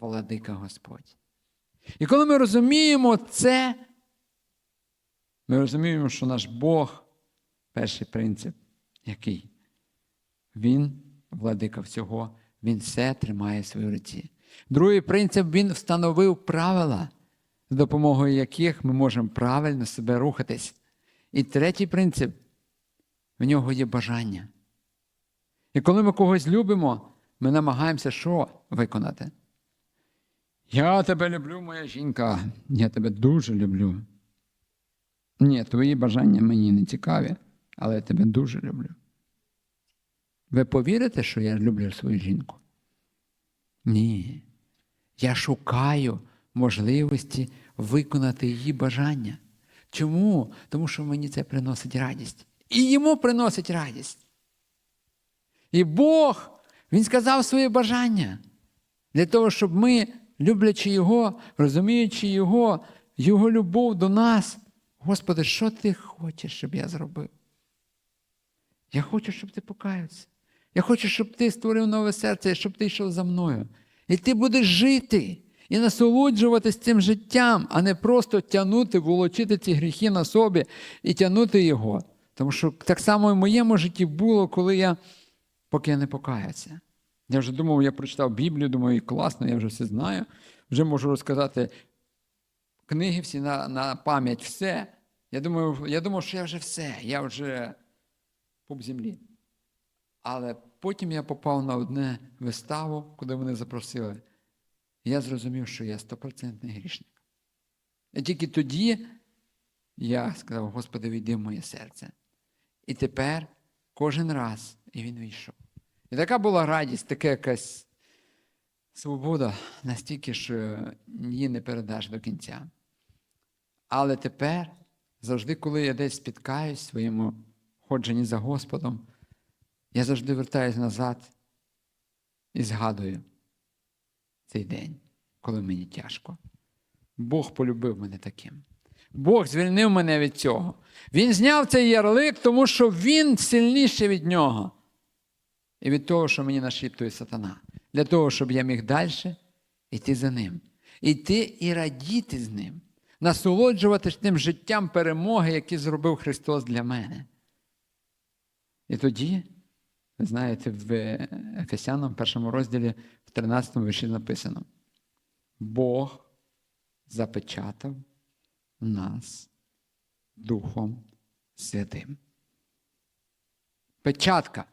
владика Господь. І коли ми розуміємо це, ми розуміємо, що наш Бог, перший принцип, який? Він владика всього, він все тримає в своїй руці. Другий принцип він встановив правила, з допомогою яких ми можемо правильно себе рухатись. І третій принцип в нього є бажання. І коли ми когось любимо, ми намагаємося що виконати? Я тебе люблю, моя жінка. Я тебе дуже люблю. Ні, твої бажання мені не цікаві, але я тебе дуже люблю. Ви повірите, що я люблю свою жінку? Ні. Я шукаю можливості виконати її бажання. Чому? Тому що мені це приносить радість. І йому приносить радість. І Бог, Він сказав своє бажання для того, щоб ми, люблячи Його, розуміючи Його, Його любов до нас, Господи, що ти хочеш, щоб я зробив? Я хочу, щоб ти покаявся. Я хочу, щоб ти створив нове серце, щоб ти йшов за мною. І ти будеш жити і насолоджуватись цим життям, а не просто тягнути, волочити ці гріхи на собі і тягнути його. Тому що так само і в моєму житті було, коли я, поки я не покаявся. Я вже думав, я прочитав Біблію, думаю, класно, я вже все знаю. Вже можу розказати книги всі на, на пам'ять, все. Я думаю, я думав, що я вже все, я вже пуп землі. Але потім я попав на одне виставу, куди мене запросили. Я зрозумів, що я стопроцентний грішник. І тільки тоді я сказав, Господи, війди в моє серце. І тепер кожен раз і він війшов. І така була радість, така якась свобода, настільки, що її не передаш до кінця. Але тепер, завжди, коли я десь спіткаюсь в своєму ходженні за Господом, я завжди вертаюсь назад і згадую цей день, коли мені тяжко. Бог полюбив мене таким. Бог звільнив мене від цього. Він зняв цей ярлик, тому що він сильніший від нього. І від того, що мені нашіптує сатана. Для того, щоб я міг далі йти за ним. Йти і радіти з ним, насолоджуватись тим життям перемоги, яке зробив Христос для мене. І тоді, ви знаєте, в Ефесянам, першому розділі, в 13 вірші написано: Бог запечатав нас Духом Святим. Печатка.